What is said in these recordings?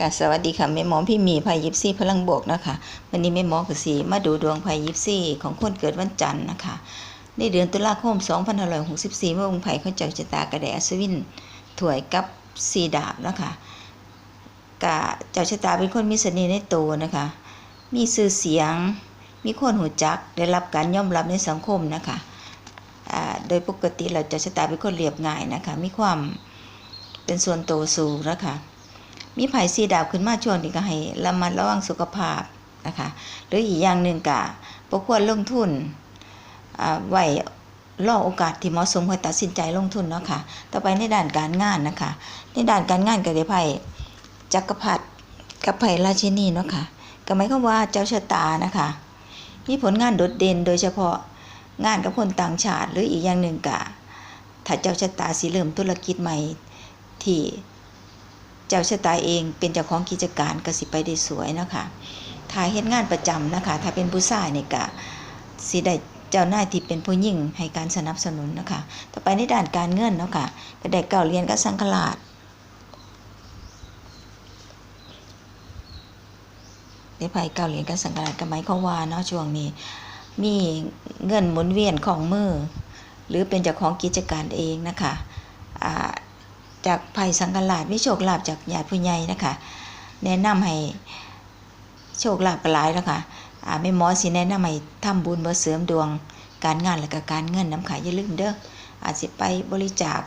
ค่ะสวัสดีค่ะแม่หมอพี่มีภัยยิปซี่พลังบวกนะคะวันนี้แม่หมอกับสีมาดูดวงภัยยิปซี่ของคนเกิดวันจันทร์นะคะ ในเดือนตุลาคม 2564เมื่อองค์ไผ่เขาเจ้าชะตากระแดอัศวินถวยกับสีดาบนะคะกะเจ้าชะตาเป็นคนมีเสน่ห์ในตัวนะคะ มีชื่อเสียง มีคนหูจักได้รับการยอมรับในสังคมนะคะโดยปกติเราจ้าชะตาเป็นคนเรียบง่ายนะคะ มีความเป็นส่วนตัวสูงนะคะ มีไผ่สีดาบขึ้นมาช่วงนี้ก็ให้ระมัดระวังสุขภาพนะคะหรืออีกอย่างหนึ่งกะบ่ควรลงทุนอ่าไว้รอโอกาสที่เหมาะสมเพื่อตัดสินใจลงทุนเนาะค่ะ ต่อไปในด้านการงานนะคะ ในด้านการงานก็ได้ไพ่จักรพรรดิกับไพ่ราชินีเนาะค่ะก็หมายความว่าเจ้าชะตานะคะ มีผลงานโดดเด่นโดยเฉพาะงานกับคนต่างชาติ หรืออีกอย่างหนึ่งกะถ้าเจ้าชะตาสิเริ่มธุรกิจใหม่ที่ เจ้าชะตาเองเป็นเจ้าของกิจการก็สิไปได้สวยนะคะถ้าเฮ็ดงานประจำนะคะ ถ้าเป็นผู้ชายนี่ก็สิได้เจ้าหน้าที่เป็นผู้หญิงให้การสนับสนุนนะคะ ต่อไปในด้านการเงินเนาะค่ะก็ได้เก่าเรียนกับสังฆราชได้ไปเก่าเรียนกับสังฆราชก็หมายความว่าเนาะช่วงนี้ มีเงินหมุนเวียนของมือ หรือเป็นเจ้าของกิจการเองนะคะอ่า จากภัยสังกลาดวิโชคลาภจากญาติผู้ใหญ่นะคะ แนะนำให้โชคลาภกหลายแล้วค่ะอ่าแม่หมอสิแนะนำให้ทำบุญเพื่อเสริมดวงการงานและก็การเงินน้ำขายอย่าลืมเด้ออาจสิไปบริจาค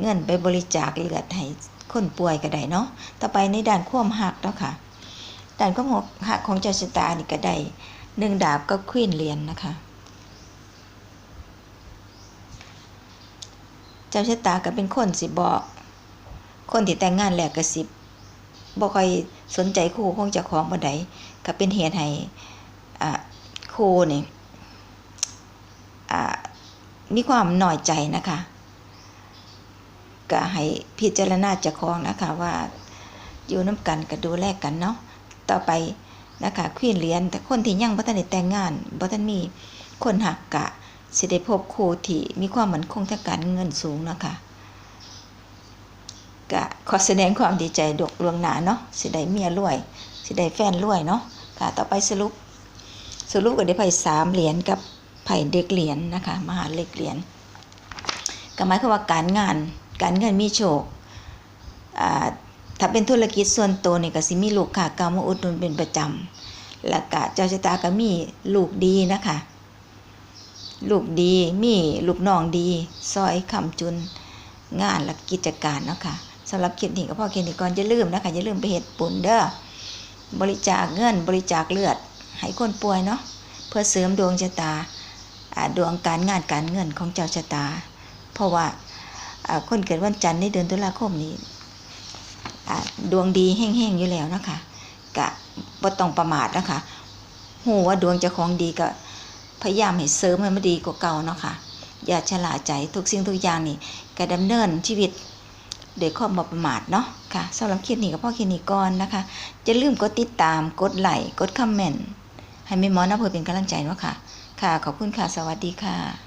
เงินไปบริจาคเลือดให้คนป่วยก็ได้เนาะต่อไปในด้านควมหักแล้วค่ะด้านควมหักของเจ้าชะตานี่ก็ได้หนึ่งดาบก็ควีนเหรียญนะคะ เจ้าชะตาก็เป็นคนสิบอกคนที่แต่งงานแล้วก็สิบบ่ค่อยสนใจคู่ของเจ้าของบ่ใดก็เป็นเหตุให้อ่าคู่นี่อ่ามีความหน้อยใจนะคะก็ให้พิจารณาเจ้าของนะคะว่าอยู่น้ำกันก็ดูแลกันเนาะต่อไปนะคะควีนเหรียญแต่คนที่ยังบ่ทันได้แต่งงานบ่ทันมีคนหักกะ สิได้พบครูที่มีความมั่นคงทางการเงินสูงนะคะก็ขอแสดงความดีใจดวงลวงหนาเนาะสิได้เมียรวย สิได้แฟนรวยเนาะค่ะต่อไปสรุป สรุปก็ได้ไพ่สามเหรียญกับไพ่เด็กเหรียญนะคะ มหาเล็กเหรียญก็หมายความว่าการงานการเงินมีโชคถ้าเป็นธุรกิจส่วนตัวเนี่ยก็สิมีลูกค้าเก่ามาอุดหนุนเป็นประจำแล้วก็เจ้าชะตาก็มีลูกดีนะคะ ลูกดีมีลูกน้องดี ซอยคำจุนงานและกิจการเนาะค่ะสำหรับคลิปนี้ก็พ่อคลิปนี้ก่อนอย่าลืมนะคะอย่าลืมไปเฮ็ดปุญเด้อบริจาคเงินบริจาคเลือดให้คนป่วยเนาะเพื่อเสริมดวงชะตาดวงการงานการเงินของเจ้าชะตา เพราะว่าคนเกิดวันจันทร์ในเดือนตุลาคมนี้ดวงดีแห้งๆอยู่แล้วนะคะกะบ่ต้องประมาทนะคะหูว่าดวงจ้าของดีก็ พยายามให้เสริมให้มันดีกว่าเก่าเนาะค่ะ อย่าชะล่าใจทุกสิ่งทุกอย่างนี่ก็ดำเนินชีวิตโดยความบ่ประมาทเนาะค่ะสำหรับคลิปนี้ก็พ่อคลิปนี้ก่อนนะคะจะลืมกดติดตามกดไลค์กดคอมเมนต์ให้แม่หมอนะเพื่อเป็นกำลังใจเนาะค่ะ ค่ะขอบคุณค่ะสวัสดีค่ะ